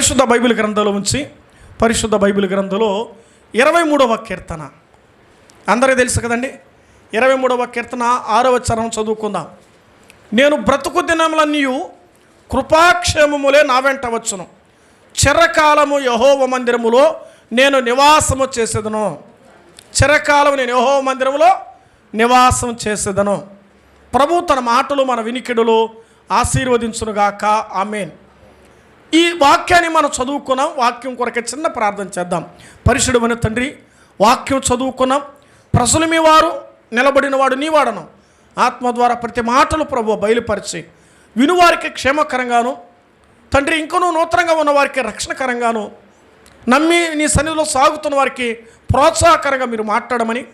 పరిశుద్ధ బైబిల్ గ్రంథంలో ఉంచి పరిశుద్ధ బైబిల్ గ్రంథంలో ఇరవై మూడవ కీర్తన. అందరికీ తెలుసు కదండి? ఇరవై మూడవ కీర్తన ఆరవ చరణం చదువుకుందాం. నేను బ్రతుకు దినములన్నీ కృపాక్షేమములే నా వెంట వచ్చును. చిరకాలము యహోవ మందిరములో నేను నివాసము చేసేదను. చిరకాలం నేను యహోవ మందిరములో నివాసం చేసేదను. ప్రభు తన మాటలు మన వినికిడులు ఆశీర్వదించునుగాక. ఆమెన్. ఈ వాక్యాన్ని మనం చదువుకున్నాం. వాక్యం కొరకే చిన్న ప్రార్థన చేద్దాం. పరిశుడమైన తండ్రి వాక్యం చదువుకున్నాం. ప్రజలు మీ వారు నిలబడిన వాడు నీ వాడను. ఆత్మ ద్వారా ప్రతి మాటలు ప్రభు బయలుపరిచి వినువారికి క్షేమకరంగాను తండ్రి ఇంకనూ నూతనంగా ఉన్న వారికి రక్షణకరంగాను నమ్మి నీ సన్నిధిలో సాగుతున్న వారికి ప్రోత్సాహకరంగా మీరు మాట్లాడమని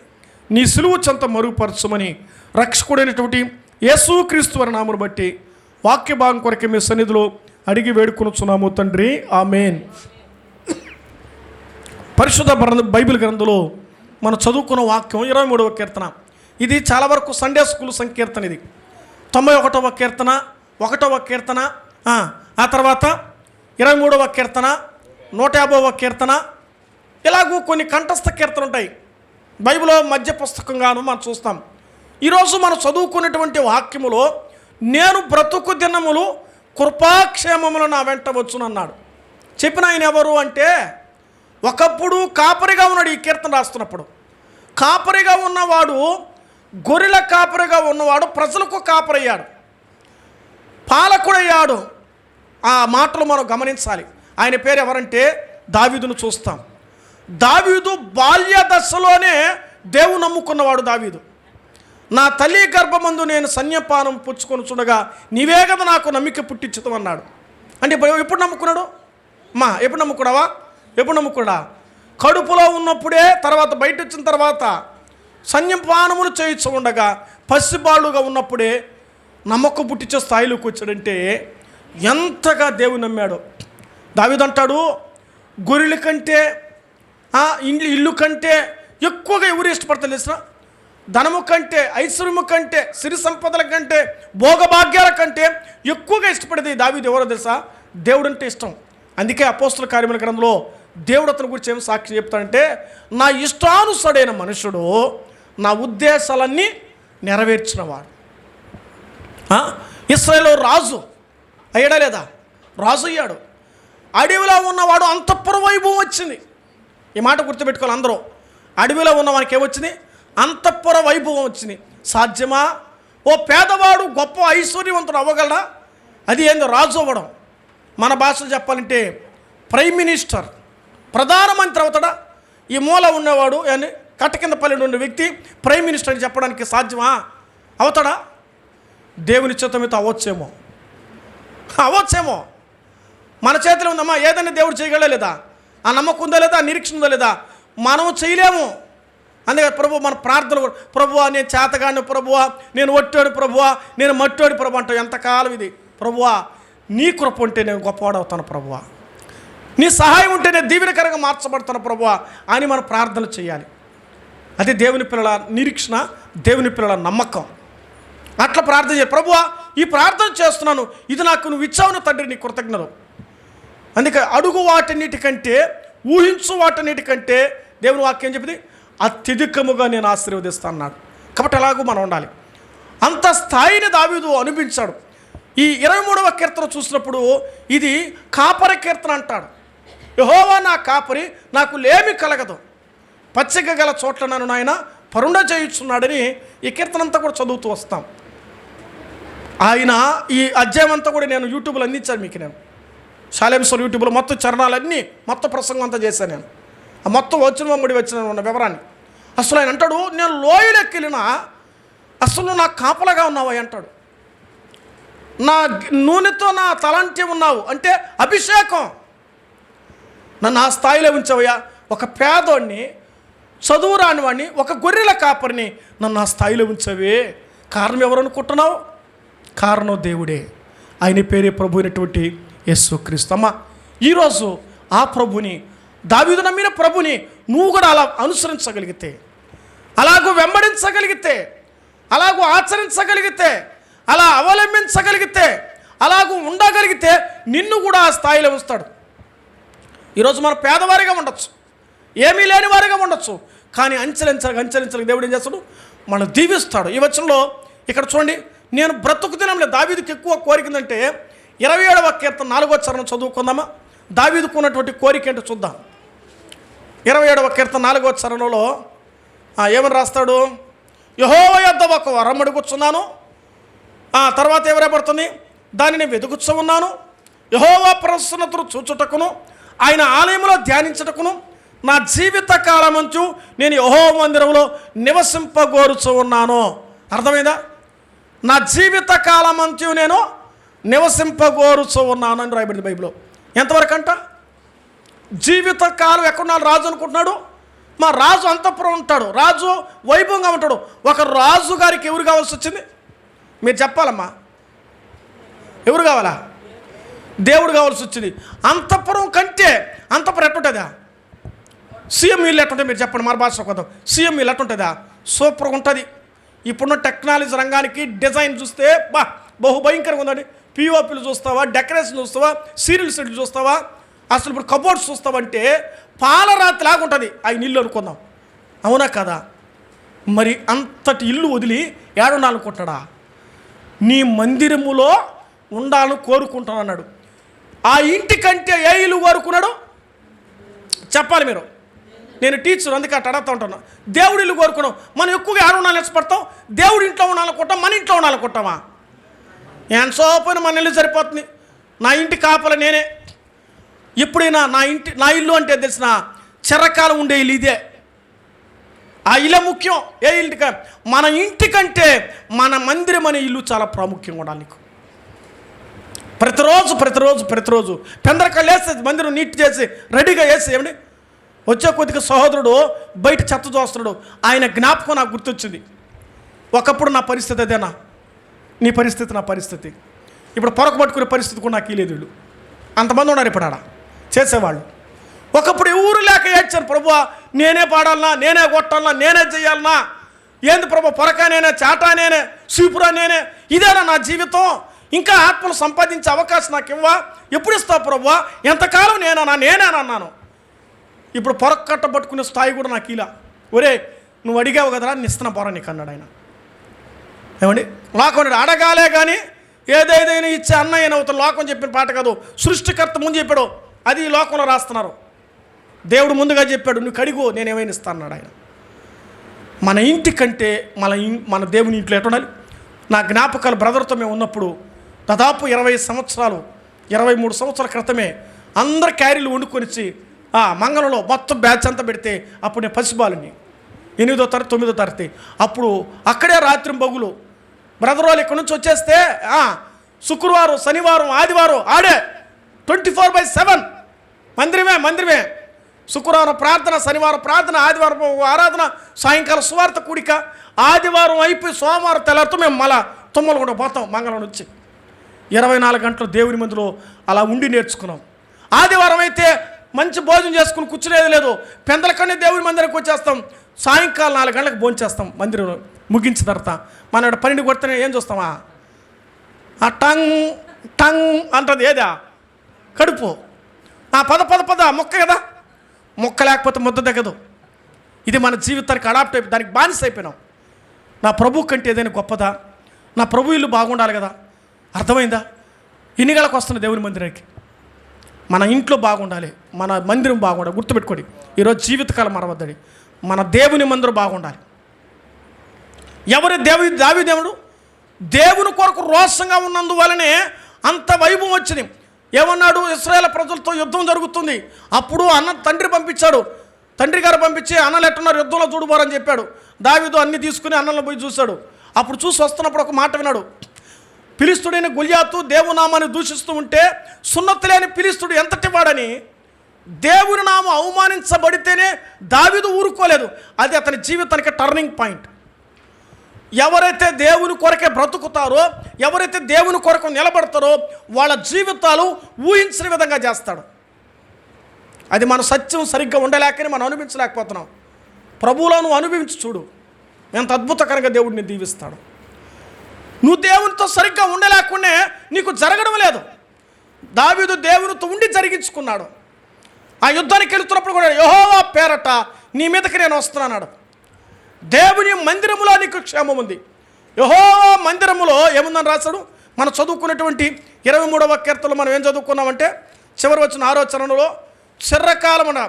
నీ సులువు చెంత మరుగుపరచమని రక్షకుడైనటువంటి యేసుక్రీస్తు వారి నామను బట్టి వాక్య భాగం కొరకే మీ సన్నిధిలో అడిగి వేడుకొనొచ్చున్నాము తండ్రి. ఆమెన్. పరిశుద్ధ బైబిల్ గ్రంథంలో మనం చదువుకున్న వాక్యం ఇరవై మూడవ కీర్తన. ఇది చాలా వరకు సండే స్కూల్ సంకీర్తన ఇది. తొంభై ఒకటవ కీర్తన ఒకటవ కీర్తన ఆ, తర్వాత ఇరవై మూడవ కీర్తన నూట యాభైవ కీర్తన ఇలాగూ కొన్ని కంఠస్థ కీర్తన ఉంటాయి. బైబిల్లో మధ్య పుస్తకంగాను మనం చూస్తాం. ఈరోజు మనం చదువుకున్నటువంటి వాక్యములో నేను బ్రతుకు దినములు కృపాక్షేమములు నా వెంట వచ్చునన్నాడు. చెప్పిన ఆయన ఎవరు అంటే ఒకప్పుడు కాపరిగా ఉన్నాడు ఈ కీర్తన రాస్తున్నప్పుడు. కాపరిగా ఉన్నవాడు గొర్రెల కాపరిగా ఉన్నవాడు ప్రజలకు కాపరయ్యాడు. పాలకుడయ్యాడు. ఆ మాటలు మనం గమనించాలి. ఆయన పేరు ఎవరంటే దావీదును చూస్తాం. దావీదు బాల్య దశలోనే దేవుని నమ్ముకున్నవాడు దావీదు. నా తల్లి గర్భమందు నేను సన్యపానం పుచ్చుకొని చూడగా నీవే కదా నాకు నమ్మిక పుట్టించుతాం అన్నాడు. అంటే ఇప్పుడు ఎప్పుడు నమ్ముకున్నాడు? మా ఎప్పుడు నమ్ముకున్నావా? ఎప్పుడు నమ్ముకున్నా కడుపులో ఉన్నప్పుడే తర్వాత బయట వచ్చిన తర్వాత సన్యపానములు చేయించు ఉండగా పసిబాళ్ళుగా ఉన్నప్పుడే నమ్మకం పుట్టించే స్థాయిలోకి వచ్చాడంటే ఎంతగా దేవుని నమ్మాడు. దావిదంటాడు గొర్రెల కంటే ఇల్లు ఇల్లు కంటే ఎక్కువగా ఎవరు ఇష్టపడతారు తెలిసిన ధనము కంటే ఐశ్వర్యము కంటే సిరి సంపదల కంటే భోగభాగ్యాల కంటే ఎక్కువగా ఇష్టపడేది దావీదు ఎవరో తెలుసా? దేవుడు అంటే ఇష్టం. అందుకే అపోస్తుల కార్యముల గ్రంథంలో దేవుడు అతని గురించి ఏం సాక్షి చెప్తాడంటే నా ఇష్టానుసడైన మనుషుడు నా ఉద్దేశాలన్నీ నెరవేర్చినవాడు. ఆ? రాజు అయ్యాడా లేదా? రాజు అయ్యాడు. అడవిలో ఉన్నవాడు అంతఃపుర వైభవం వచ్చింది. ఈ మాట గుర్తుపెట్టుకోవాలి అందరూ. అడవిలో ఉన్న వానికి ఏమొచ్చింది? అంతఃపుర వైభవం వచ్చింది. సాధ్యమా? ఓ పేదవాడు గొప్ప ఐశ్వర్యవంతుడు అవ్వగలడా? అది ఏందో రాజు అవ్వడం. మన భాషలో చెప్పాలంటే ప్రైమ్ మినిస్టర్ ప్రధానమంత్రి అవుతాడా? ఈ మూల ఉన్నవాడు అని కట్టకింద పల్లెడు ఉన్న వ్యక్తి ప్రైమ్ మినిస్టర్ అని చెప్పడానికి సాధ్యమా? అవుతాడా? దేవుని చిత్తమితో అవ్వచ్చేమో. అవ్వచ్చేమో. మన చేతిలో ఉందమ్మా ఏదైనా దేవుడు చేయగలే లేదా? ఆ నమ్మకం ఉందా లేదా? నిరీక్షణ ఉందా లేదా? మనం చేయలేము. అందుకే ప్రభు మన ప్రార్థన ప్రభువ ప్రభువా నేను చేతగాని ప్రభువా నేను ఒట్టాడు ప్రభువా నేను మట్టోడు ప్రభు అంటావు. ఎంతకాలం ఇది? ప్రభువా నీ కృప ఉంటే నేను గొప్పవాడవుతాను ప్రభువా. నీ సహాయం ఉంటే నేను దీవెనకరంగా మార్చబడతాను ప్రభువా అని మనం ప్రార్థన చేయాలి. అది దేవుని పిల్లల నిరీక్షణ దేవుని పిల్లల నమ్మకం. అట్లా ప్రార్థన చేయ ప్రభువా ఈ ప్రార్థన చేస్తున్నాను. ఇది నాకు నువ్వు ఇచ్చావును తండ్రి నీ కృతజ్ఞతలు. అందుకే అడుగు వాటన్నిటికంటే ఊహించు వాటన్నిటికంటే దేవుని వాక్యం చెప్పింది అత్యధికముగా నేను ఆశీర్వదిస్తాను అన్నాడు కాబట్టి అలాగూ మనం ఉండాలి. అంత స్థాయిని దావీదు అనిపించాడు ఈ ఇరవై మూడవ కీర్తన చూసినప్పుడు ఇది కాపరి కీర్తన అంటాడు. యహోవా నా కాపరి నాకు లేమి కలగదు. పచ్చిక గల చోట్ల నన్ను నాయన పరుండ చేయుచున్నాడని ఈ కీర్తన అంతా కూడా చదువుతూ వస్తాం. ఆయన ఈ అధ్యాయం అంతా కూడా నేను యూట్యూబ్లో అందించాను మీకు నేను. శాలేంశ్వర్ యూట్యూబ్లో మొత్తం చరణాలన్నీ మొత్తం ప్రసంగం అంతా చేశాను నేను. మొత్తం వచ్చిన మమ్మడి వచ్చిన ఉన్న వివరాన్ని. అసలు ఆయన అంటాడు నేను లోయలోకి వెళ్ళినా అసలు నా కాపలగా ఉన్నావా? అంటాడు. నా నూనెతో నా తలంటి ఉన్నావు అంటే అభిషేకం. నన్ను ఆ స్థాయిలో ఉంచవయ్యా. ఒక పేదోడిని చదువు రాని వాడిని ఒక గొర్రెల కాపరిని నన్ను ఆ స్థాయిలో ఉంచవే. కారణం ఎవరు అనుకుంటున్నావు? కారణం దేవుడే. ఆయన పేరే ప్రభు అయినటువంటి యేసు క్రీస్తమ్మ ఈరోజు ఆ ప్రభుని దావీదు నమ్మిన ప్రభుని నువ్వు కూడా అలా అనుసరించగలిగితే అలాగూ వెంబడించగలిగితే అలాగూ ఆచరించగలిగితే అలా అవలంబించగలిగితే అలాగూ ఉండగలిగితే నిన్ను కూడా ఆ స్థాయిలో ఉంచుతాడు. ఈరోజు మనం పేదవారిగా ఉండొచ్చు ఏమీ లేని వారిగా ఉండొచ్చు కానీ అంచరించాలి అంచెలంచెలకు దేవుడు ఏం చేస్తాడు? మనం దీవిస్తాడు. ఈ వచనంలో ఇక్కడ చూడండి నేను బ్రతుకు దినంలో దావీదుకి ఎక్కువ కోరికందంటే ఇరవై ఏడవ కీర్తన నాలుగో చరణం చదువుకుందామా? దావీదుకున్నటువంటి కోరిక ఏంటో చూద్దాం. ఇరవై ఏడవ కీర్తన నాలుగో చరణంలో ఏమని రాస్తాడు? యహో యొద్ద ఒక వరం అడుగుచున్నాను ఆ తర్వాత ఎవరేపడుతుంది దానిని వెతుకుచ్చు ఉన్నాను. యహోవా ప్రసన్నతను చూచుటకును ఆయన ఆలయంలో ధ్యానించుటకును నా జీవిత కాలమంచు నేను యహో మందిరంలో నివసింపగోరుచు ఉన్నాను. అర్థమైందా? నా జీవిత కాలమంచు నేను నివసింపగోరుచు ఉన్నాను అని రాయబడింది బైబిల్లో. ఎంతవరకు అంట జీవితకాలం ఎక్కడున్నాడు రాజు అనుకుంటున్నాడు? మా రాజు అంతపురం ఉంటాడు. రాజు వైభవంగా ఉంటాడు. ఒక రాజు గారికి ఎవరు కావాల్సి వచ్చింది? మీరు చెప్పాలమ్మా. ఎవరు కావాలా? దేవుడు కావాల్సి వచ్చింది. అంతపురం కంటే అంతపురం ఎట్టుంటుందా? సీఎం ఇల్లు ఎట్టుంటుంది మీరు చెప్పండి. మన భాష కొద్దాం. సీఎం వీళ్ళు ఎట్టుంటుందా? సూపర్గా ఉంటుంది. ఇప్పుడున్న టెక్నాలజీ రంగానికి డిజైన్ చూస్తే బా బహు భయంకరంగా ఉందండి. పిఓపీలు చూస్తావా? డెకరేషన్ చూస్తావా? సీరియల్ సెట్లు చూస్తావా? అసలు ఇప్పుడు కబోర్డ్స్ చూస్తామంటే పాలరాతి లాగా ఉంటుంది ఆ ఇల్లు అనుకుందాం. అవునా కదా? మరి అంతటి ఇల్లు వదిలి ఏడుండాలనుకుంటాడా నీ మందిరములో ఉండాలని కోరుకుంటాను అన్నాడు ఆ ఇంటి కంటే ఏ ఇల్లు కోరుకున్నాడు? చెప్పాలి మీరు. నేను టీచర్ అందుకే అట్ట అడుగుతూ ఉంటాను. దేవుడి ఇల్లు కోరుకున్నాం. మనం ఎక్కువగా ఆడ ఉండాలని ఇష్టపడతాం దేవుడి ఇంట్లో ఉండాలనుకుంటాం మన ఇంట్లో ఉండాలనుకుంటామా ఎంత సోపని మన ఇల్లు సరిపోతుంది. నా ఇంటి కాపల నేనే. ఎప్పుడైనా నా ఇంటి నా ఇల్లు అంటే తెలిసిన చిరకాలం ఉండే ఇల్లు ఇదే. ఆ ఇల్లు ముఖ్యం ఏ ఇంటిక మన ఇంటికంటే మన మందిరం అనే ఇల్లు చాలా ప్రాముఖ్యంగా ఉండాలి నీకు. ప్రతిరోజు ప్రతిరోజు ప్రతిరోజు పెందరకాలు వేస్తే మందిరం నీట్ చేసి రెడీగా వేసి ఏమిటి వచ్చే కొద్దిగా సహోదరుడు బయట చెత్త చూస్తున్నాడు. ఆయన జ్ఞాపకం నాకు గుర్తొచ్చింది. ఒకప్పుడు నా పరిస్థితి అదేనా? నీ పరిస్థితి నా పరిస్థితి. ఇప్పుడు పొరకు పట్టుకునే పరిస్థితి కూడా నాకు లేదు వీళ్ళు. అంతమంది ఉన్నారు ఇప్పుడు ఆడ చేసేవాళ్ళు. ఒకప్పుడు ఎవరు లేక ఏడ్చాను ప్రభు నేనే పాడాలనా నేనే కొట్టాలనా నేనే చేయాలనా ఏంది ప్రభు పొరక నేనే చాటా నేనే సీపురా నేనే ఇదేనా నా జీవితం? ఇంకా ఆత్మలు సంపాదించే అవకాశం నాకు ఇవ్వా ఎప్పుడు ఇస్తావు ప్రభు? ఎంతకాలం నేనన్నా నేనేనన్నాను ఇప్పుడు పొరక కట్ట పట్టుకునే స్థాయి కూడా నాకు ఇలా. ఒరే నువ్వు అడిగావు కదరా నిస్తున్న పొర నీకు అన్నాడు ఆయన. ఏమండి? లోకం అడగాలే కానీ ఏదేదైనా ఇచ్చే అన్న అన్నయ్య అవుతాడు లోకం చెప్పిన పాట కాదు సృష్టికర్త ముందు చెప్పాడు అది లోకంలో రాస్తున్నారు. దేవుడు ముందుగా చెప్పాడు నువ్వు కడిగో నేను ఏమైనా ఇస్తాను అన్నాడు ఆయన. మన ఇంటి కంటే మన మన దేవుని ఇంట్లో ఎట్లా ఉండాలి? నా జ్ఞాపకాలు బ్రదర్తో మేము ఉన్నప్పుడు దాదాపు ఇరవై సంవత్సరాలు ఇరవై మూడు సంవత్సరాల క్రితమే అందరు క్యారీలు వండుకొనిచ్చి ఆ మంగళంలో మొత్తం బ్యాచ్ అంతా పెడితే అప్పుడు నేను పసిబాలుని. ఎనిమిదో తరగతి తొమ్మిదో తరగతి. అప్పుడు అక్కడే రాత్రి బగులు. బ్రదర్ వాళ్ళు ఇక్కడి నుంచి వచ్చేస్తే శుక్రవారం శనివారం ఆదివారం ఆడే ట్వంటీ ఫోర్ బై సెవెన్. మందిరమే మందిరమే. శుక్రవారం ప్రార్థన శనివారం ప్రార్థన ఆదివారం ఆరాధన సాయంకాలం సువార్త కూడిక. ఆదివారం అయిపోయి సోమవారం తెల్లారితో మేము మళ్ళా తుమ్మలు కూడా పోతాం మంగళం నుంచి. ఇరవై నాలుగు గంటలు దేవుని మందిలో అలా ఉండి నేర్చుకున్నాం. ఆదివారం అయితే మంచి భోజనం చేసుకుని కూర్చునేది లేదు. పెందల కన్నా దేవుని మందిరానికి వచ్చేస్తాం. సాయంకాలం నాలుగు గంటలకు భోజనం చేస్తాం మందిరం ముగించిన తర్వాత. మన పన్నెండు కొడితేనే ఏం చూస్తామా? ఆ టంగ్ టంగ్ అంటది ఏదా? కడుపు. పద పద పద మొక్క కదా? మొక్క లేకపోతే ముద్ద దగ్గదు ఇది మన జీవితానికి అడాప్ట్ అయిపోయి దానికి బానిస అయిపోయినాం. నా ప్రభు కంటే ఏదైనా గొప్పదా? నా ప్రభు ఇల్లు బాగుండాలి కదా? అర్థమైందా? ఎన్ని గళ్ళకు వస్తున్న దేవుని మందిరానికి. మన ఇంట్లో బాగుండాలి మన మందిరం బాగుండాలి. గుర్తుపెట్టుకోండి ఈరోజు జీవితకాలం మరవద్దడి. మన దేవుని మందిరం బాగుండాలి. ఎవరు దేవి దావి దేవుడు దేవుని కొరకు రోషంగా ఉన్నందువలనే అంత వైభవం వచ్చింది. ఏమన్నాడు? ఇస్రాయేల్ ప్రజలతో యుద్ధం జరుగుతుంది. అప్పుడు అన్న తండ్రి పంపించాడు. తండ్రి గారు పంపించి అన్నలు ఎట్టున్నారు? యుద్ధంలో చూడుబారని చెప్పాడు. దావిదు అన్ని తీసుకుని అన్నలను పోయి చూశాడు. అప్పుడు చూసి వస్తున్నప్పుడు ఒక మాట విన్నాడు. పిలిస్తుడైన గుల్యాతు దేవునామాన్ని దూషిస్తూ ఉంటే సున్నతి లేని పిలిస్తుడు ఎంతటి వాడని దేవుని నామం అవమానించబడితేనే దావిదు ఊరుకోలేదు. అది అతని జీవితానికి టర్నింగ్ పాయింట్ ఎవరైతే దేవుని కొరకే బ్రతుకుతారో ఎవరైతే దేవుని కొరకు నిలబడతారో వాళ్ళ జీవితాలు ఊహించిన విధంగా చేస్తాడు. అది మన సత్యం సరిగ్గా ఉండలేకని మనం అనుభవించలేకపోతున్నాం. ప్రభువులో నువ్వు అనుభవించి చూడు. ఎంత అద్భుతకరంగా దేవుడిని దీవిస్తాడు. నువ్వు దేవునితో సరిగ్గా ఉండలేకుండా నీకు జరగడం లేదు. దావీదు దేవునితో ఉండి జరిగించుకున్నాడు. ఆ యుద్ధానికి వెళుతున్నప్పుడు కూడా యహోవా పేరట నీ మీదకి నేను వస్తున్నాడు దేవుని మందిరములో నీకు క్షేమం ఉంది. యహో మందిరములో ఏముందని రాశాడు? మనం చదువుకున్నటువంటి ఇరవై మూడవ కీర్తనలో మనం ఏం చదువుకున్నామంటే చివరి వచ్చిన ఆలోచనలో చిర్రకాలమున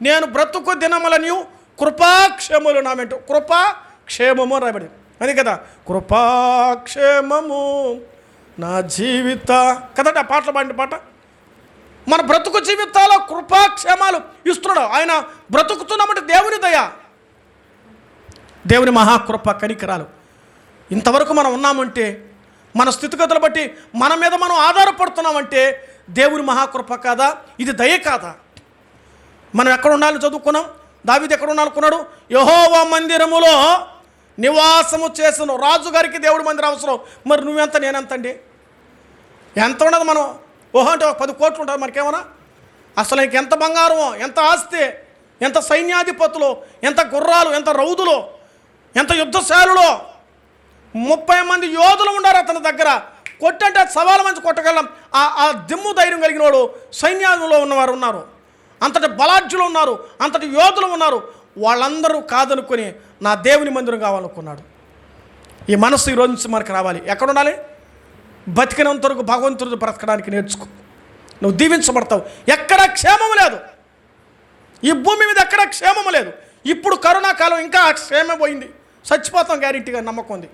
నేను బ్రతుకు దినములని కృపాక్షేములు నామెంటూ కృపాక్షేమము అని రాబడి అది కదా కృపాక్షేమము నా జీవిత కదట పాటలు పాడిన పాట? మన బ్రతుకు జీవితాల్లో కృపాక్షేమాలు ఇస్తున్నాడు. ఆయన బ్రతుకుతున్నామంటే దేవుని దయ దేవుని మహాకృప కనికరాలు. ఇంతవరకు మనం ఉన్నామంటే మన స్థితిగతులు బట్టి మన మీద మనం ఆధారపడుతున్నామంటే దేవుని మహాకృప కాదా? ఇది దయ కాదా? మనం ఎక్కడ ఉండాలని చదువుకున్నాం? దావిది ఎక్కడ ఉండాలనుకున్నాడు యహోవా మందిరములో నివాసము చేసిన రాజుగారికి దేవుడి మందిరం అవసరం. మరి నువ్వెంత నేనెంతండి? ఎంత ఉండదు మనం? ఓహో అంటే ఒక పది కోట్లు ఉంటుంది మనకేమన్నా? అసలు ఇంకెంత బంగారమో ఎంత ఆస్తి ఎంత సైన్యాధిపతులు ఎంత గుర్రాలు ఎంత రౌదులో ఎంత యుద్ధశాలులో ముప్పై మంది యోధులు ఉన్నారు అతని దగ్గర. కొట్టంటే సవాల మంచి కొట్టగలం. ఆ ఆ దిమ్ము ధైర్యం కలిగిన వాడు సైన్యంలో ఉన్నవారు ఉన్నారు. అంతటి బలాఢ్యులు ఉన్నారు. అంతటి యోధులు ఉన్నారు. వాళ్ళందరూ కాదనుకొని నా దేవుని మందిరం కావాలనుకున్నాడు. ఈ మనసు ఈరోజు రోజు నుంచి మనకు రావాలి. ఎక్కడ ఉండాలి? బతికినంత వరకు భగవంతుడు బ్రతకడానికి నేర్చుకో. నువ్వు దీవించబడతావు. ఎక్కడ క్షేమం లేదు. ఈ భూమి మీద ఎక్కడ క్షేమం లేదు. ఇప్పుడు కరోనా కాలం ఇంకా ఆ క్షేమం పోయింది. చచ్చిపోతాం గ్యారెంటీగా నమ్మకం ఉంది.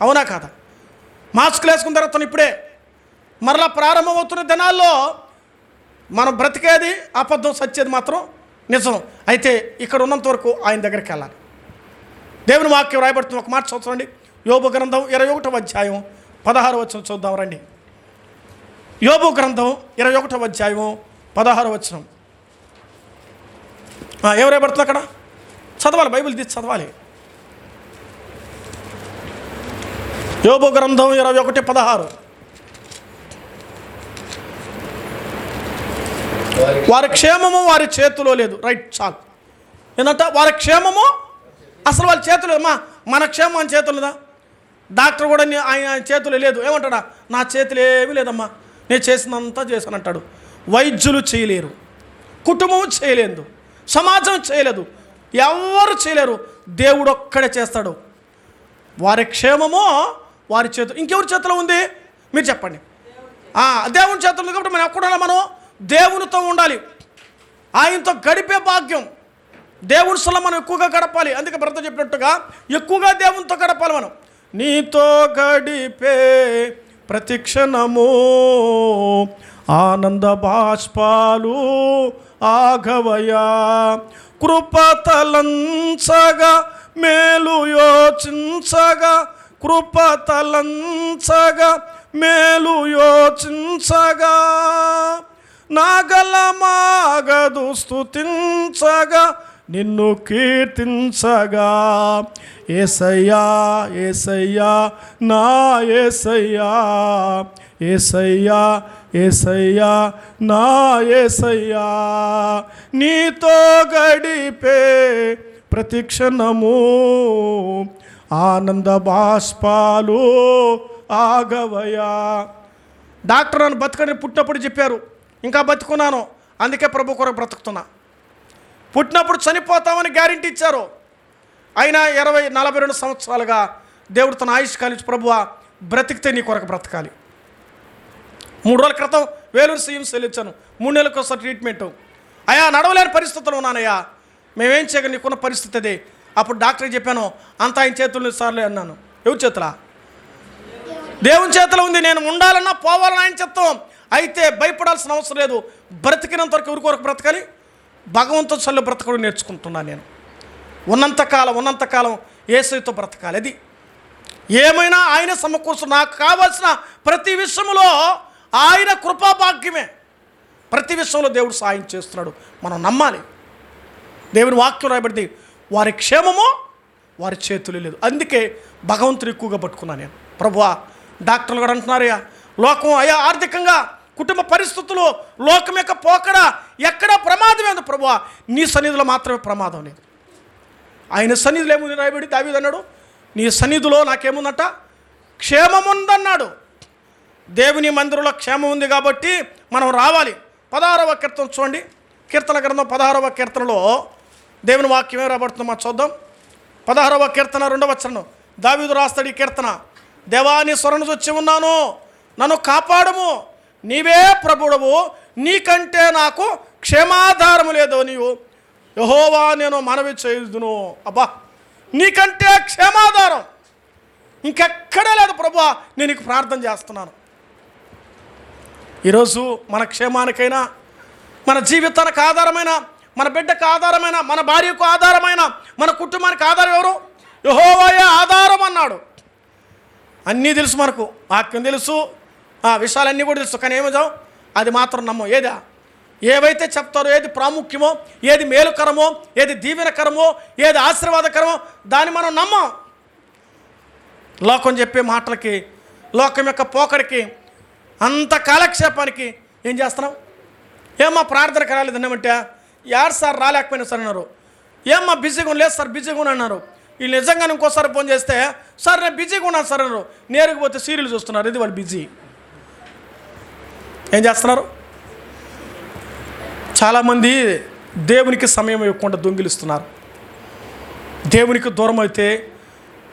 అవునా కాదా? మాస్కులు వేసుకున్న తర్వాత ఇప్పుడే. మరలా ప్రారంభమవుతున్న దినాల్లో మనం బ్రతికేది అబద్ధం సచ్చేది మాత్రం నిజం. అయితే ఇక్కడ ఉన్నంత వరకు ఆయన దగ్గరికి వెళ్ళాలి. దేవుని వాక్యం రాయబడుతుంది ఒక మాట చూడండి యోబు గ్రంథం ఇరవై ఒకటవ అధ్యాయం పదహారు వచ్చిన చూద్దాం రండి. యోబు గ్రంథం ఇరవై ఒకటవ అధ్యాయం పదహారు వచనం. ఆ, ఎవరు రాయబడుతుంది అక్కడ? చదవాలి బైబిల్ తీసి చదవాలి. యోబు గ్రంథం ఇరవై ఒకటి పదహారు. వారి క్షేమము వారి చేతిలో లేదు. రైట్ చాలు. ఏంటంటే వారి క్షేమము అసలు వాళ్ళ చేతులు మా మన క్షేమం అని చేతులు డాక్టర్ కూడా నీ- ఆయన చేతులు లేదు. ఏమంటాడా? నా చేతులు ఏమీ లేదమ్మా. నేను చేసినంతా చేశానంటాడు వైద్యులు చేయలేరు. కుటుంబం చేయలేదు. సమాజం చేయలేదు. ఎవరు చేయలేరు. దేవుడు ఒక్కడే చేస్తాడు. వారి క్షేమము వారి చేతులు ఇంకెవరి చేతిలో ఉంది? మీరు చెప్పండి. దేవుని చేతులు ఉంది కాబట్టి మనం ఎక్కడ మనం దేవునితో ఉండాలి. ఆయనతో గడిపే భాగ్యం. దేవుని సొల్ల మనం ఎక్కువగా గడపాలి. అందుకే భర్త చెప్పినట్టుగా ఎక్కువగా దేవునితో గడపాలి మనం. నీతో గడిపే ప్రతిక్షణము ఆనంద బాష్పాలు ఆఘవయా కృపతలంచగా మేలు యోచించగా కృపతలంచగా మేలు యోచించగా నాగలమాగదు స్థుతించగా నిన్ను కీర్తించగా. ఏసయ్యా ఏసయ్యా నా ఏసయ్యా ఏసయ్యా ఏసయ్యా నా ఏసయ్యా నీతో గడిపే ప్రతిక్షణము ఆనంద బాష్పాలు ఆగవయా డాక్టర్ నన్ను బతకని పుట్టినప్పుడు చెప్పారు ఇంకా బతుకున్నాను అందుకే ప్రభు కొరకు బ్రతుకుతున్నా. పుట్టినప్పుడు చనిపోతామని గ్యారెంటీ ఇచ్చారు. అయినా ఇరవై నలభై రెండు సంవత్సరాలుగా దేవుడు తన ఆయుష్ కాలించి ప్రభువా బ్రతికితే నీ కొరకు బ్రతకాలి. మూడు రోజుల క్రితం వేలూరు సీఎం చెల్లించాను మూడు నెలలకు ఒకసారి ట్రీట్మెంట్. అయ్యా నడవలేని పరిస్థితులు ఉన్నానయ్యా. మేమేం చేయగలం? నీకున్న పరిస్థితి అదే. అప్పుడు డాక్టర్కి చెప్పాను అంతా ఆయన చేతులు సార్లే అన్నాను. ఎవరి చేతులా? దేవుని చేతిలో ఉంది నేను ఉండాలన్నా పోవాలన్నా ఆయన చిత్తం అయితే భయపడాల్సిన అవసరం లేదు బ్రతికినంత వరకు ఎవరి కొరకు బ్రతకాలి? భగవంతుడు చల్లు బ్రతకడం నేర్చుకుంటున్నాను నేను. ఉన్నంతకాలం ఉన్నంతకాలం ఏసైతో బ్రతకాలి. అది ఏమైనా ఆయన సమకూర్చు నాకు కావాల్సిన ప్రతి విషయంలో ఆయన కృపాభాగ్యమే ప్రతి విషయంలో దేవుడు సాయం చేస్తున్నాడు. మనం నమ్మాలి. దేవుని వాక్యం రాయబడింది వారి క్షేమము వారి చేతులు లేదు. అందుకే భగవంతుడు ఎక్కువగా పట్టుకున్నాను నేను. ప్రభువా డాక్టర్లు కూడా అంటున్నారయ్యా లోకం అయ్యా ఆర్థికంగా కుటుంబ పరిస్థితులు లోకం యొక్క పోకడ ఎక్కడ ప్రమాదం ఏంది ప్రభు నీ సన్నిధిలో మాత్రమే ప్రమాదం లేదు. ఆయన సన్నిధిలో ఏముంది రాయబడి? దావీదు అన్నాడు నీ సన్నిధిలో నాకేముందట? క్షేమముందన్నాడు. దేవుని మందిరంలో క్షేమం ఉంది కాబట్టి మనం రావాలి. పదహారవ కీర్తన చూడండి. కీర్తన గ్రంథం పదహారవ కీర్తనలో దేవుని వాక్యం ఏం రాబడుతుందో మనం చూద్దాం. పదహారవ కీర్తన రెండవ వచనం దావీదు రాస్తాడు ఈ కీర్తన. దేవాని స్వరను వచ్చి ఉన్నాను. నన్ను కాపాడము. నీవే ప్రభుడవు. నీకంటే నాకు క్షేమాధారము లేదు నీవు. యహోవా నేను మనవి చేయుదును. అబ్బా నీకంటే క్షేమాధారం. ఇంకెక్కడే లేదు ప్రభు. నేను నీకు ప్రార్థన చేస్తున్నాను. ఈరోజు మన క్షేమానికైనా మన జీవితానికి ఆధారమైన మన బిడ్డకు ఆధారమైన మన భార్యకు ఆధారమైన మన కుటుంబానికి ఆధారం ఎవరు? యహోవయ ఆధారం అన్నాడు. అన్నీ తెలుసు మనకు వాక్యం తెలుసు ఆ విషయాలన్నీ కూడా తెలుసు కానీ ఏమో అది మాత్రం నమ్మం. ఏదా? ఏవైతే చెప్తారో ఏది ప్రాముఖ్యమో ఏది మేలుకరమో ఏది దీవెనకరమో ఏది ఆశీర్వాదకరమో దాన్ని మనం నమ్మం. లోకం చెప్పే మాటలకి లోకం యొక్క పోకడికి అంత కాలక్షేపానికి ఏం చేస్తున్నాం ఏమో ప్రార్థనకు రాలేదు అన్నామంటే యారు సార్ రాలేకపోయినా సార్ అన్నారు. ఏమ్మా బిజీగా లేదు సార్ బిజీగా ఉన్నా అన్నారు. వీళ్ళు నిజంగానే ఇంకోసారి ఫోన్ చేస్తే సార్ నేను బిజీగా ఉన్నాను సార్ అన్నారు. నేరుగా పోతే సీరియల్ చూస్తున్నారు. ఇది వాళ్ళు బిజీ. ఏం చేస్తున్నారు? చాలామంది దేవునికి సమయం ఇవ్వకుండా దొంగిలిస్తున్నారు. దేవునికి దూరం అయితే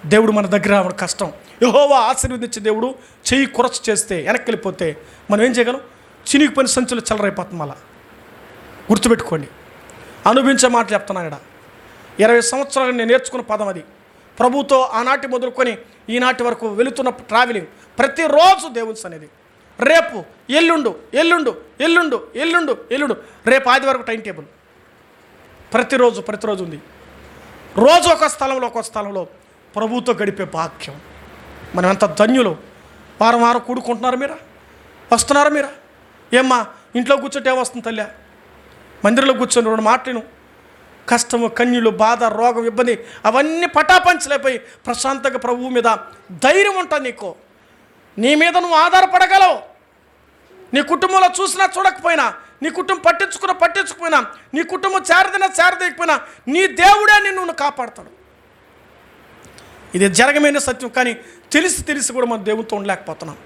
దేవుడు మన దగ్గర రావడం కష్టం. యహోవా ఆశీర్వదించే దేవుడు చెయ్యి కొరచ చేస్తే వెనక్కి వెళ్ళిపోతే మనం ఏం చేయగలం? చినిగిపోయిన సంచులు చల్లరైపోతాం అలా. గుర్తుపెట్టుకోండి. అనుభవించే మాట చెప్తున్నాను ఇక్కడ. ఇరవై సంవత్సరాలు నేను నేర్చుకున్న పదం అది. ప్రభుతో ఆనాటి మొదలుకొని ఈనాటి వరకు వెళుతున్న ట్రావెలింగ్ ప్రతిరోజు దేవుల్స్ అనేది రేపు ఎల్లుండు ఎల్లుండు ఎల్లుండు ఎల్లుండు ఎల్లుండు రేపు ఆది వరకు టైం టేబుల్ ప్రతిరోజు ప్రతిరోజు ఉంది. రోజు ఒక స్థలంలో ఒక స్థలంలో ప్రభుతో గడిపే భాగ్యం. మనం ఎంత ధన్యులు. వారం వారం కూడుకుంటున్నారు మీరా? వస్తున్నారు మీరా? ఏమ్మా ఇంట్లో కూర్చుంటే వస్తుంది తల్లి? మందిరంలో కూర్చొని రెండు మాటలు కష్టము కన్యులు బాధ రోగం ఇబ్బంది అవన్నీ పటాపంచలేపోయి ప్రశాంతంగా ప్రభువు మీద ధైర్యం ఉంటుంది నీకు. నీ మీద నువ్వు ఆధారపడగలవు. నీ కుటుంబంలో చూసినా చూడకపోయినా నీ కుటుంబం పట్టించుకున్నా పట్టించుకుపోయినా నీ కుటుంబం చేరదైనా చేరదీయకపోయినా నీ దేవుడే నిన్ను నువ్వు కాపాడతాడు. ఇది జరగమైన సత్యం కానీ తెలిసి తెలిసి కూడా మన దేవునితో ఉండలేకపోతున్నాం.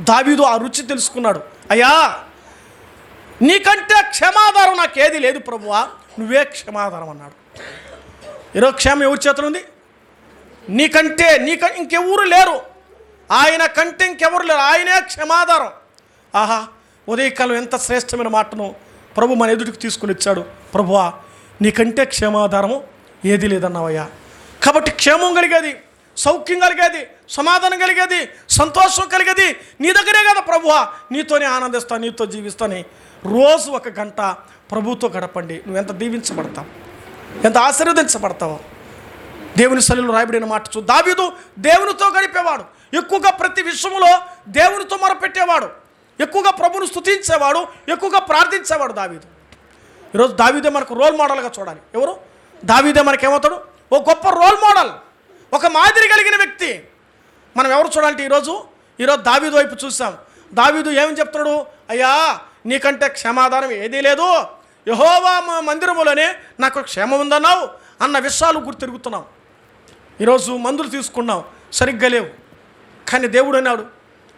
దావీదు ఆ రుచి తెలుసుకున్నాడు. అయ్యా! నీకంటే క్షమాధారం నాకేది లేదు ప్రభువా. నువ్వే క్షమాధారం అన్నాడు. ఈరోజు క్షేమం ఎవరి చేతులు ఉంది? నీకంటే నీక ఇంకెవరు లేరు. ఆయన కంటే ఇంకెవరు లేరు. ఆయనే క్షమాధారం. ఆహా ఉదయకాలం ఎంత శ్రేష్టమైన మాటను ప్రభు మన ఎదుటికి తీసుకుని వచ్చాడు. ప్రభువా నీకంటే క్షేమాధారము ఏది లేదన్నావయ్యా. కాబట్టి క్షేమం కలిగేది సౌఖ్యం కలిగేది సమాధానం కలిగేది సంతోషం కలిగేది నీ దగ్గరే కదా ప్రభువా. నీతోనే ఆనందిస్తా నీతో జీవిస్తాని. రోజు ఒక గంట ప్రభుతో గడపండి. నువ్వు ఎంత దీవించబడతావు? ఎంత ఆశీర్వదించబడతావు? దేవుని సలిలో రాయబడిన మాట చూ దావీదు దేవునితో గడిపేవాడు. ఎక్కువగా ప్రతి విషయంలో దేవునితో మొరపెట్టేవాడు. ఎక్కువగా ప్రభును స్థుతించేవాడు ఎక్కువగా ప్రార్థించేవాడు దావీదు. ఈరోజు దావీదే మనకు రోల్ మోడల్గా చూడాలి. ఎవరు? దావీదే మనకి ఏమవుతాడు ఓ గొప్ప రోల్ మోడల్ ఒక మాదిరి కలిగిన వ్యక్తి. మనం ఎవరు చూడాలంటే ఈరోజు? ఈరోజు దావీదు వైపు చూసాం. దావీదు ఏమని చెప్తున్నాడు? అయ్యా నీకంటే క్షమాధానం ఏదీ లేదు. యహోవా మందిరములోనే నాకు క్షేమం ఉందన్నావు అన్న విషయాలు గుర్తిరుగుతున్నాం ఈరోజు మందులు తీసుకున్నాం సరిగ్గా లేవు. కానీ దేవుడు అన్నాడు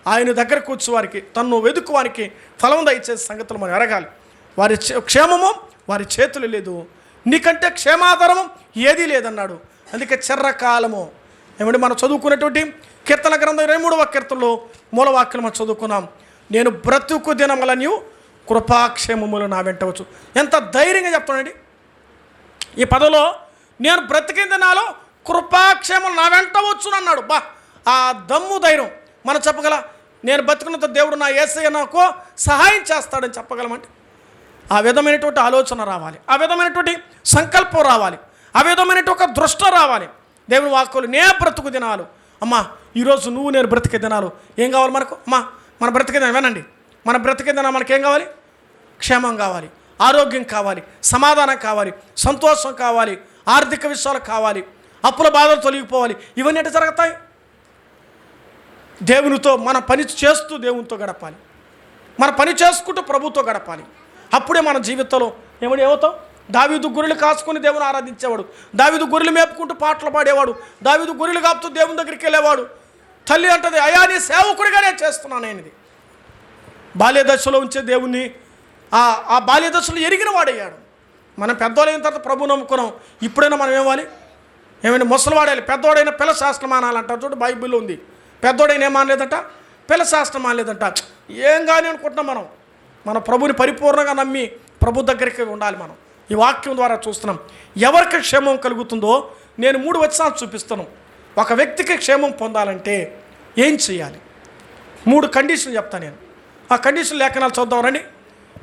ఆయన దగ్గరకు వచ్చి వారికి తన్ను వెతుకువానికి ఫలం దయచేసే సంగతులు మనం ఎరగాలి వారి క్షేమము వారి చేతులు లేదు. నీకంటే క్షేమాధారము ఏదీ లేదన్నాడు. అందుకే చెర్రకాలము ఏమంటే మనం చదువుకున్నటువంటి కీర్తన గ్రంథం ఇరవై మూడవ కీర్తనలో మూలవాక్యం మనం చదువుకున్నాం. నేను బ్రతుకు దినములను కృపాక్షేమములు నా వెంటవచ్చు ఎంత ధైర్యంగా చెప్తానండి ఈ పదలో నేను బ్రతికింది దినాలో కృపాక్షేమం నా వెంటవచ్చును అన్నాడు బా ఆ దమ్ము ధైర్యం. మనం చెప్పగల నేను బతుకున్నంత దేవుడు నా ఏసయ్య నాకు సహాయం చేస్తాడని చెప్పగలమంటే ఆ విధమైనటువంటి ఆలోచన రావాలి. ఆ విధమైనటువంటి సంకల్పం రావాలి. ఆ విధమైనటువంటి ఒక దృష్ట రావాలి. దేవుని వాక్కులు నే బ్రతుకు దినాలు అమ్మా ఈరోజు నువ్వు నేను బ్రతికే దినాలు ఏం కావాలి మనకు? అమ్మా మన బ్రతికే దినం వినండి. మన బ్రతికిందన మనకేం కావాలి? క్షేమం కావాలి ఆరోగ్యం కావాలి సమాధానం కావాలి సంతోషం కావాలి ఆర్థిక విషయాలు కావాలి అప్పుల బాధలు తొలగిపోవాలి ఇవన్నీ ఎట్లా జరుగుతాయి? దేవునితో మన పని చేస్తూ దేవునితో గడపాలి. మన పని చేసుకుంటూ ప్రభుతో గడపాలి. అప్పుడే మన జీవితంలో ఏమని ఏమవుతాం? దావీదు గొర్రెలు కాసుకొని దేవుని ఆరాధించేవాడు. దావీదు గొర్రెలు మేపుకుంటూ పాటలు పాడేవాడు. దావీదు గొర్రెలు కాపుతూ దేవుని దగ్గరికి వెళ్ళేవాడు. తల్లి అంటది అయా నీ సేవకుడిగా నేను చేస్తున్నాను బాల్యదశలో ఉంచే దేవుణ్ణి. ఆ బాల్యదశలో ఎరిగిన వాడయ్యాడు. మనం పెద్దవాళ్ళైన తర్వాత ప్రభు నమ్ముకున్నాం. ఇప్పుడైనా మనం ఏమాలి ఏమైనా ముసలివాడాలి పెద్దవాడైన పిల్ల శాస్త్రం మానాలంటారు చూడు బైబిల్లో ఉంది. పెద్దోడైనా ఏమానలేదంట మానలేదంట? పిల్ల శాస్త్రం మానలేదంట. ఏం కానీ అనుకుంటున్నాం మనం. మన ప్రభుని పరిపూర్ణంగా నమ్మి ప్రభు దగ్గరికి ఉండాలి మనం. ఈ వాక్యం ద్వారా చూస్తున్నాం. ఎవరికి క్షేమం కలుగుతుందో నేను మూడు వచనాలు చూపిస్తాను. ఒక వ్యక్తికి క్షేమం పొందాలంటే ఏం చేయాలి? మూడు కండిషన్లు చెప్తాను నేను. ఆ కండిషన్ లేఖనాలు చూద్దాం రండి.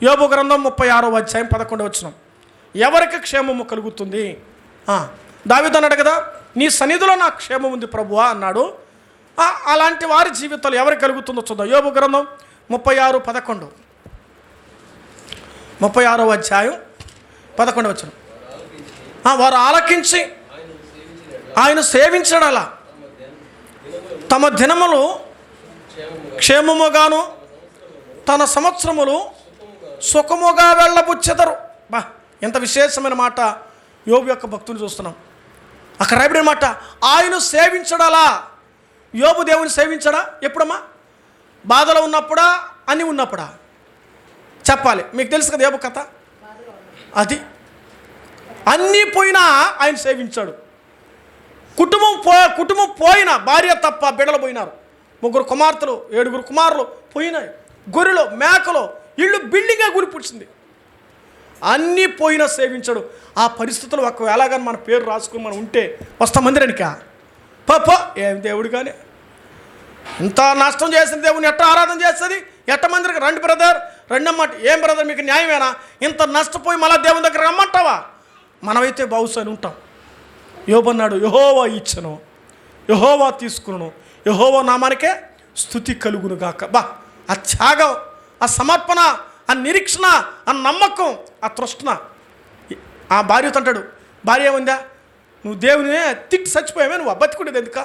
యోబు గ్రంథం ముప్పై ఆరో అధ్యాయం పదకొండు వచ్చినాం ఎవరికి క్షేమము కలుగుతుంది? ఆ, అన్నాడు కదా నీ సన్నిధిలో నాకు క్షేమం ఉంది ప్రభువా అన్నాడు. అలాంటి వారి జీవితాలు ఎవరికి కలుగుతుందో చూద్దాం. యోబు గ్రంథం ముప్పై ఆరు పదకొండు. ముప్పై ఆరో అధ్యాయం పదకొండు వచ్చిన వారు ఆలకించి ఆయన సేవించడలా తమ దినములు క్షేమముగాను తన సంవత్సరములు సుఖముగా వెళ్ళబుచ్చెదరు. బా ఎంత విశేషమైన మాట. యోగు యొక్క భక్తులు చూస్తున్నాం. అక్కడ రాయబడిన మాట ఆయన సేవించడాలా? యోబు దేవుని సేవించడా? ఎప్పుడమ్మా? బాధలో ఉన్నప్పుడా? అని ఉన్నప్పుడా? చెప్పాలి. మీకు తెలుసు కదా యోబు కథ? అది. అన్నీ పోయినా ఆయన సేవించాడు. కుటుంబం పో కుటుంబం పోయిన భార్య తప్ప బిడలు పోయినారు. ముగ్గురు కుమార్తెలు ఏడుగురు కుమారులు పోయినాయి. గొర్రెలో మేకలో ఇల్లు బిల్డింగే గురిపుచ్చింది. అన్నీ పోయినా సేవించడు. ఆ పరిస్థితులు ఒకవేళ కానీ మన పేరు రాసుకుని మనం ఉంటే వస్తాం మందిరానికా పాప ఏం దేవుడు కానీ ఇంత నష్టం చేసిన దేవుని ఎట్ట ఆరాధన చేస్తుంది? ఎట్ట మందిరికి రండి బ్రదర్ రెండమ్మాట ఏం బ్రదర్ మీకు న్యాయమేనా? ఇంత నష్టపోయి మళ్ళా దేవుని దగ్గర రమ్మంటావా? మనమైతే బహుశా అని ఉంటాం. యోబన్నాడు యహోవా ఇచ్చను. యహోవా తీసుకును. యహోవా నామానికే స్థుతి కలుగును గాక. బా. ఆ త్యాగం ఆ సమర్పణ ఆ నిరీక్షణ ఆ నమ్మకం ఆ తృష్ణ. ఆ భార్యతో అంటాడు భార్య ఏముందా? నువ్వు దేవుని తిట్టి చచ్చిపోయావే నువ్వు బతికుండేది ఎందుక?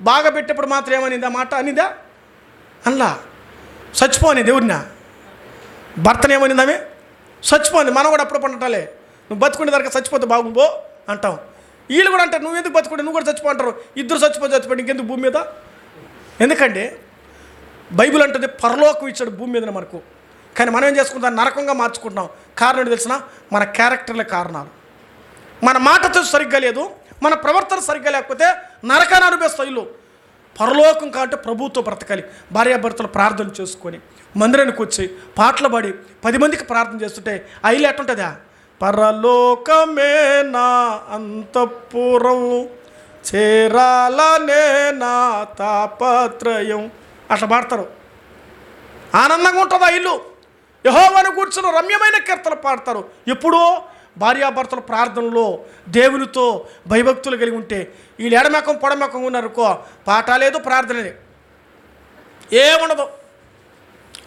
బాగా పెట్టేప్పుడు మాత్రం ఏమనిందా మాట? అనిందా? అల్లా చచ్చిపోని దేవుడినా? భర్తనేమనిందామే చచ్చిపోయింది మనం కూడా అప్పుడు పంటలే నువ్వు బతుకునే దగ్గర చచ్చిపోతే బాగుంబో అంటాం. వీళ్ళు కూడా అంటారు నువ్వు ఎందుకు బతుకుంటే నువ్వు కూడా చచ్చిపో అంటారు. ఇద్దరు చచ్చిపో చచ్చిపోయి ఇంకెందుకు భూమి మీద? ఎందుకంటే బైబిల్ అంటుంది పరలోకం ఇచ్చాడు భూమి మీద మనకు. కానీ మనం ఏం చేసుకుంటాం? నరకంగా మార్చుకుంటున్నాం. కారణం తెలిసిన? మన క్యారెక్టర్ల కారణాలు. మన మాటతో సరిగ్గా లేదు మన ప్రవర్తన సరిగ్గా లేకపోతే నరకాన్ని అనుభవిస్తాం ఇల్లు పరలోకం కాబట్టి ప్రభుత్వం బ్రతకాలి భార్యాభర్తలు ప్రార్థన చేసుకొని మందిరానికి వచ్చి పాటలు పాడి పది మందికి ప్రార్థన చేస్తుంటే అయిలు ఎట్టుంటుందా పరలోకమే నా అంతఃపురం చేరాలనే నా తాపత్రయం అట్లా పాడతారు. ఆనందంగా ఉంటుందా ఇల్లు? యహోవాను కూర్చుని రమ్యమైన కీర్తనలు పాడతారు. ఎప్పుడో భార్యాభర్తల ప్రార్థనలో దేవునితో భయభక్తులు కలిగి ఉంటే వీళ్ళు ఎడమెకం పొడమెకం ఉన్నారనుకో పాట లేదు ప్రార్థన లేదు. ఏముండదు.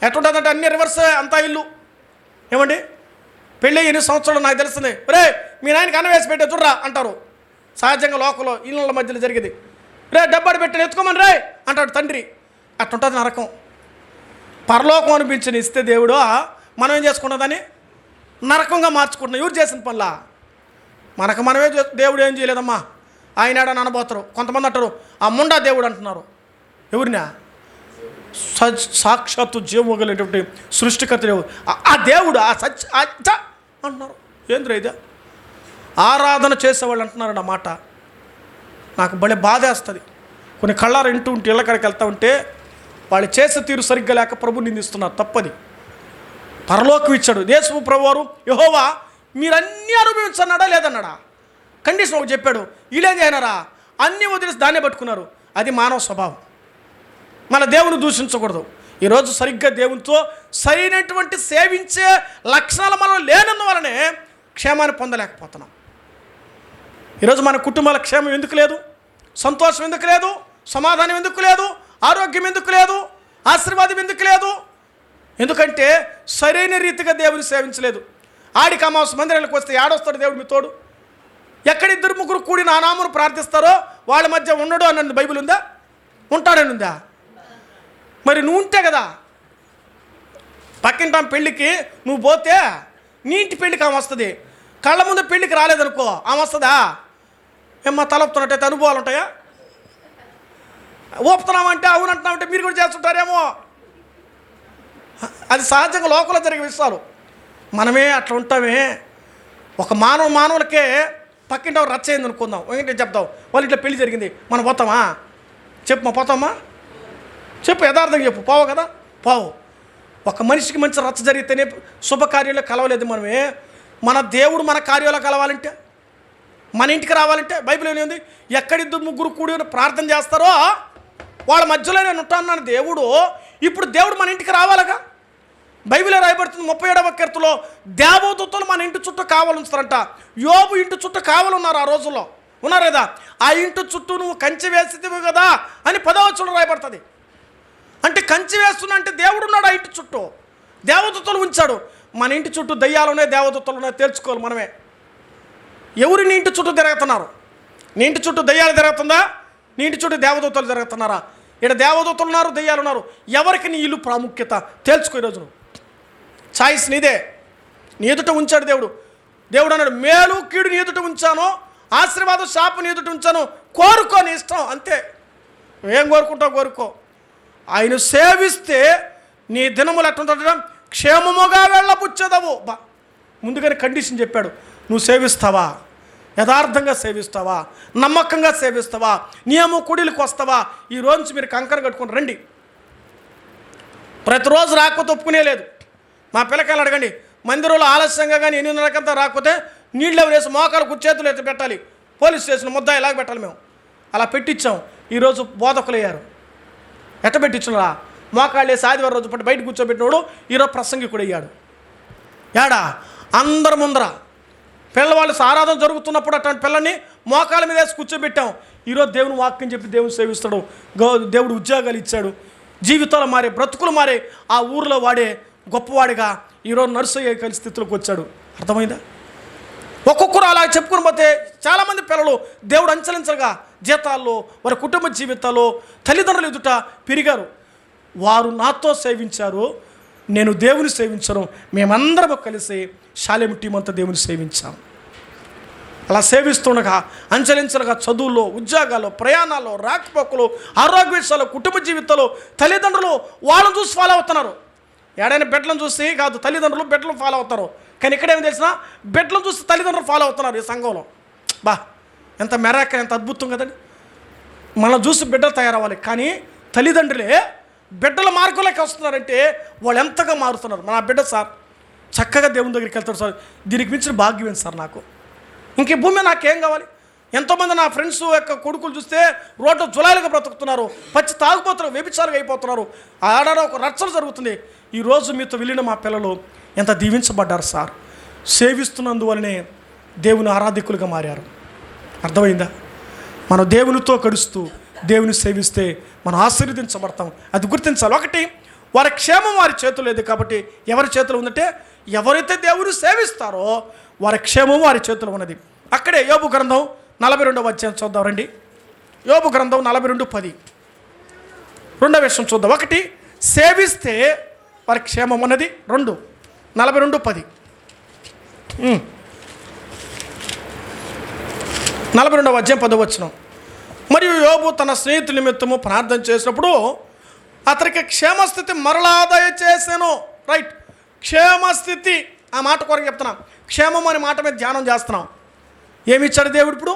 ఎట్టుంటుందంటే అన్ని రివర్స్ అంతా ఇల్లు. ఏమండి? పెళ్ళి ఎన్ని సంవత్సరాలు నాకు తెలుస్తుంది. రే మీ నాయనకి అన్న వేసి పెట్టే చూడరా అంటారు. సహజంగా లోకల్లో ఇళ్ళ మధ్యలో జరిగేది. రే డబ్బాడు పెట్టిన ఎత్తుకోమని రే అంటాడు తండ్రి. అట్టుంటుంది నరకం. పరలోకం అనిపించిన ఇస్తే దేవుడు మనం ఏం చేసుకున్నదని నరకంగా మార్చుకుంటున్నాం. ఎవరు చేసిన పనులా? మనకు మనమే చే- దేవుడు ఏం చేయలేదమ్మా. ఆయన ఏడని అనబోతారు కొంతమంది అంటారు ఆ ముండా దేవుడు అంటున్నారు. ఎవరినా? సచ్ సాక్షాత్తు జీవము సృష్టికర్త దేవుడు. ఆ- దేవుడు ఆ సచ్ అచ్చ అంటున్నారు. ఏంద్ర ఇదే? ఆరాధన చేసేవాళ్ళు అంటున్నారు అన్నమాట మాట. నాకు భలే బాధేస్తుంది. కొన్ని కళ్ళారు ఇంటూ ఉంటే ఇళ్ళ కాడికి వెళ్తా ఉంటే వాళ్ళు చేసే తీరు సరిగ్గా లేక ప్రభు నిందిస్తున్నారు తప్పది. పరలోకం ఇచ్చాడు. దేశపు ప్రభువారు యహోవా మీరు అన్నీ అనుభవించన్నాడా లేదన్నాడా? కండిషన్ ఒకటి చెప్పాడు. వీళ్ళేం చేయనారా అన్నీ వదిలేసి దాన్నే పట్టుకున్నారు. అది మానవ స్వభావం. మన దేవుని దూషించకూడదు. ఈరోజు సరిగ్గా దేవునితో సరైనటువంటి సేవించే లక్షణాలు మనం లేనందువలనే క్షేమాన్ని పొందలేకపోతున్నాం. ఈరోజు మన కుటుంబాల క్షేమం ఎందుకు లేదు? సంతోషం ఎందుకు లేదు? సమాధానం ఎందుకు లేదు? ఆరోగ్యం ఎందుకు లేదు? ఆశీర్వాదం ఎందుకు లేదు? ఎందుకంటే సరైన రీతిగా దేవుని సేవించలేదు. ఆడికి అమావాస మందిరానికి వస్తే ఏడొస్తాడు దేవుడు మీ తోడు. ఎక్కడిద్దరు ముగ్గురు కూడి నా నామను ప్రార్థిస్తారో వాళ్ళ మధ్య ఉండడు అన్నది బైబిల్ ఉందా? ఉంటాడని ఉందా మరి నువ్వు ఉంటే కదా. పక్కింటాం పెళ్ళికి నువ్వు పోతే నీ ఇంటి పెళ్ళికి ఆమె వస్తుంది. కళ్ళ ముందు పెళ్ళికి రాలేదనుకో ఆమె వస్తుందా? ఏమ్మా తలపుతున్నట్టయితే అనుభవాలు ఉంటాయా? ఊపుతున్నామంటే అవునంటున్నామంటే మీరు కూడా చేస్తుంటారేమో? అది సహజంగా లోకంలో జరిగే విషయాలు. మనమే అట్లా ఉంటామే. ఒక మానవ మానవులకే పక్కింటి రచ్చ అయింది అనుకుందాం. ఏంటంటే చెప్తాం వాళ్ళు ఇట్లా పెళ్ళి జరిగింది. మనం పోతామా? చెప్పు మా పోతామా? చెప్పు యథార్థంగా చెప్పు. పోవు కదా? పోవు. ఒక మనిషికి మంచి రచ్చ జరిగితేనే శుభకార్యంలో కలవలేదు మనమే. మన దేవుడు మన కార్యంలో కలవాలంటే మన ఇంటికి రావాలంటే బైబిల్ ఏమైంది? ఎక్కడిద్దరు ముగ్గురు కూడి ప్రార్థన చేస్తారో వాళ్ళ మధ్యలో నేను ఉంటానన్న దేవుడు. ఇప్పుడు దేవుడు మన ఇంటికి రావాలగా? బైబిల్ రాయబడుతుంది? ముప్పై ఏడవ కీర్తలో దేవదూతలు మన ఇంటి చుట్టూ కావాలంటారంట యోబు ఇంటి చుట్టూ కావాలన్నారు ఆ రోజుల్లో. ఉన్నారేదా ఆ ఇంటి చుట్టూ నువ్వు కంచి వేసిదివి కదా అని పదవచనం రాయబడుతుంది. అంటే కంచి వేస్తున్నా అంటే దేవుడు ఉన్నాడు ఆ ఇంటి చుట్టూ. దేవదూతలు ఉంచాడు. మన ఇంటి చుట్టూ దయ్యాలు ఉన్నాయి దేవదూతలు ఉన్నాయి తెలుసుకోవాలి మనమే. ఎవరు నీ ఇంటి చుట్టూ తిరుగుతున్నారు? నీ ఇంటి చుట్టూ దయ్యాలు తిరుగుతుందా? నీ ఇంటి చుట్టూ దేవదూతలు తిరుగుతున్నారా? ఇక్కడ దేవదూతలు ఉన్నారు దయ్యాలు ఉన్నారు. ఎవరికి నీ ఇల్లు ప్రాముఖ్యత? తేల్చుకో ఈరోజు నువ్వు ఛాయిస్ నీదే. నీ ఎదుట ఉంచాడు దేవుడు. దేవుడు అన్నాడు మేలు కీడు నీ ఎదుట ఉంచాను ఆశీర్వాదం శాపం నీ ఎదుట ఉంచాను కోరుకో నీ ఇష్టం అంతే. ఏం కోరుకుంటావు కోరుకో. ఆయన సేవిస్తే నీ దినములు ఎట్టుంటాడు క్షేమముగా వెళ్ళబుచ్చదవు. బా ముందుగానే కండిషన్ చెప్పాడు. నువ్వు సేవిస్తావా? యథార్థంగా సేవిస్తావా? నమ్మకంగా సేవిస్తావా? నియమ కుడిలకు వస్తావా? ఈ రోజు మీరు కంకర కట్టుకుని రండి. ప్రతిరోజు రాకపోతే ఒప్పుకునే లేదు. మా పిల్లకాయలు అడగండి మందిరంలో ఆలస్యంగా కానీ ఎనిమిదిన్నరకంతా రాకపోతే నీళ్ళు ఎవరు వేసి మోకాలు కుర్చేతులు ఎత్తి పెట్టాలి. పోలీస్ స్టేషన్ ముద్ద ఇలాగ పెట్టాలి మేము? అలా పెట్టించాం ఈరోజు బోధకులు అయ్యారు ఎట్ట పెట్టించున్నారా మోకాళ్ళు వేసి ఆదివారం రోజు పట్టి బయట కూర్చోబెట్టినోడు ఈరోజు ప్రసంగికుడు అయ్యాడు యాడా? అందరి ముందర. పిల్లవాళ్ళు ఆరాధన జరుగుతున్నప్పుడు అటువంటి పిల్లని మోకాళ్ళ మీద వేసి కూర్చోబెట్టాం. ఈరోజు దేవుని వాక్యం చెప్పి దేవుని సేవిస్తాడు. దేవుడు ఉద్యోగాలు ఇచ్చాడు. జీవితాలు మారే బ్రతుకులు మారే ఆ ఊరిలో వాడే గొప్పవాడిగా ఈరోజు నర్సయ్య కలిసి స్థితిలోకి వచ్చాడు. అర్థమైందా? ఒక్కొక్కరు అలా చెప్పుకుని పోతే చాలామంది పిల్లలు దేవుడు అంచలించగా జీతాల్లో వారి కుటుంబ జీవితాల్లో తల్లిదండ్రులు ఎదుట పెరిగారు. వారు నాతో సేవించారు. నేను దేవుని సేవించను. మేమందరము కలిసి శాలెం టీం అంతా దేవుని సేవించాం. అలా సేవిస్తుండగా అంచలించలుగా చదువులో ఉద్యోగాల్లో ప్రయాణాల్లో రాకపోకలు ఆరోగ్య విషయాలు కుటుంబ జీవితాలు తల్లిదండ్రులు వాళ్ళని చూసి ఫాలో అవుతున్నారు. ఏడైనా బిడ్డలను చూసి కాదు తల్లిదండ్రులు బిడ్డలు ఫాలో అవుతారు. కానీ ఇక్కడేమి తెలిసిన బిడ్డలను చూసి తల్లిదండ్రులు ఫాలో అవుతున్నారు ఈ సంఘంలో. బా ఎంత మెరాక ఎంత అద్భుతం కదండి. మనం చూసి బిడ్డలు తయారవ్వాలి. కానీ తల్లిదండ్రులే బిడ్డల మార్గంలోకి వస్తున్నారంటే వాళ్ళు ఎంతగా మారుతున్నారు? మన బిడ్డ సార్ చక్కగా దేవుని దగ్గరికి వెళ్తారు సార్. దీనికి మించిన భాగ్యం ఏంటి సార్ నాకు? ఇంక ఈ భూమి నాకేం కావాలి? ఎంతోమంది నా ఫ్రెండ్స్ యొక్క కొడుకులు చూస్తే రోడ్డు జులాలుగా బ్రతుకుతున్నారు. పచ్చి తాగుపోతున్నారు వ్యభిచారుగా అయిపోతున్నారు. ఆడ ఒక రచ్చలు జరుగుతుంది. ఈరోజు మీతో వెళ్ళిన మా పిల్లలు ఎంత దీవించబడ్డారు సార్. సేవిస్తున్నందువలనే దేవుని ఆరాధికులుగా మారారు. అర్థమైందా? మనం దేవునితో కడుస్తూ దేవుని సేవిస్తే మనం ఆశీర్వదించబడతాం. అది గుర్తించాలి. ఒకటి వారి క్షేమం వారి చేతులు లేదు కాబట్టి ఎవరి చేతులు ఉందంటే ఎవరైతే దేవుని సేవిస్తారో వారి క్షేమం వారి చేతులు ఉన్నది. అక్కడే యోబు గ్రంథం నలభై రెండవ అధ్యాయం చూద్దాం రండి. యోబు గ్రంథం నలభై రెండు పది. రెండవ విషయం చూద్దాం. ఒకటి సేవిస్తే వారి క్షేమం ఉన్నది. రెండు నలభై రెండు పది. నలభై రెండవ అధ్యాయం పదవచ్చును మరియు యోబు తన స్నేహితుల నిమిత్తము ప్రార్థన చేసినప్పుడు అతనికి క్షేమస్థితి మరలా దయచేసాను. రైట్ క్షేమస్థితి. ఆ మాట కొరకు చెప్తున్నాం. క్షేమం అనే మాట మీద ధ్యానం చేస్తున్నాం. ఏమి ఇచ్చాడు దేవుడు ఇప్పుడు?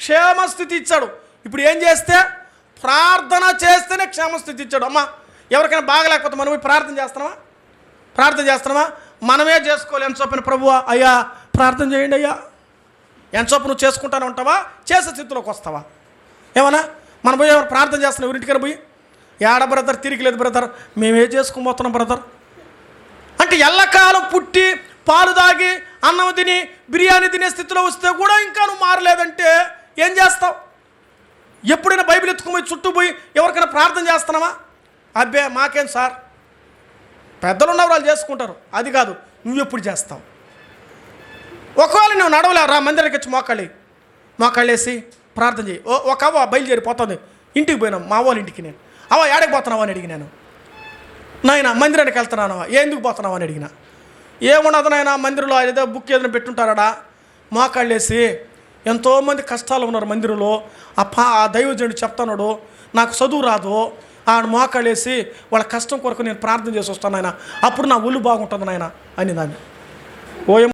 క్షేమస్థితి ఇచ్చాడు. ఇప్పుడు ఏం చేస్తే? ప్రార్థన చేస్తేనే క్షేమస్థితి ఇచ్చాడు. అమ్మా ఎవరికైనా బాగలేకపోతే మనం ప్రార్థన చేస్తున్నామా? ప్రార్థన చేస్తున్నామా? మనమే చేసుకోవాలి. చొప్పిన ప్రభువా? అయ్యా ప్రార్థన చేయండి అయ్యా. ఎంత చొప్పు నువ్వు చేసుకుంటానే ఉంటావా? చేసే స్థితిలోకి వస్తావా? ఏమన్నా? మనం పోయి ఎవరు ప్రార్థన చేస్తున్నాం ఎవరింటికైనా పోయి? ఏడ బ్రదర్ తిరిగి లేదు బ్రదర్ మేమే చేసుకోబోతున్నాం బ్రదర్? అంటే ఎల్లకాలం పుట్టి పాలు తాగి అన్నం తిని బిర్యానీ తినే స్థితిలో వస్తే కూడా ఇంకా నువ్వు మారలేదంటే ఏం చేస్తావు? ఎప్పుడైనా బైబిల్ ఎత్తుకుపోయి చుట్టూ పోయి ఎవరికైనా ప్రార్థన చేస్తున్నావా? అబ్బే మాకేం సార్? పెద్దలు ఉన్న వాళ్ళు చేసుకుంటారు. అది కాదు నువ్వు ఎప్పుడు చేస్తావు? ఒకవేళ నువ్వు నడవలే రా మందిరానికి వచ్చి మోకాళ్ళి మోకాళ్ళేసి ప్రార్థన చేయి. ఓ ఒక అవ్వ బయలుదేరి పోతుంది. ఇంటికి పోయినాం. మా వాళ్ళ ఇంటికి నేను. అవ్వ ఏడకి పోతున్నావా అని అడిగినాను. నాయన మందిరానికి వెళ్తున్నాను ఎందుకు పోతున్నావా అని అడిగిన. ఏమున్నది నాయన మందిరంలో ఏదో బుక్ ఏదైనా పెట్టుంటారా మోకాళ్ళేసి ఎంతోమంది కష్టాలు ఉన్నారు మందిరంలో. ఆ పా ఆ దైవజనుడు చెప్తున్నాడు నాకు చదువు రాదు. ఆయన మోకాళ్ళేసి వాళ్ళ కష్టం కొరకు నేను ప్రార్థన చేసి వస్తాను నాయన. అప్పుడు నా ఒళ్ళు బాగుంటుంది నాయన అని దాన్ని ఓ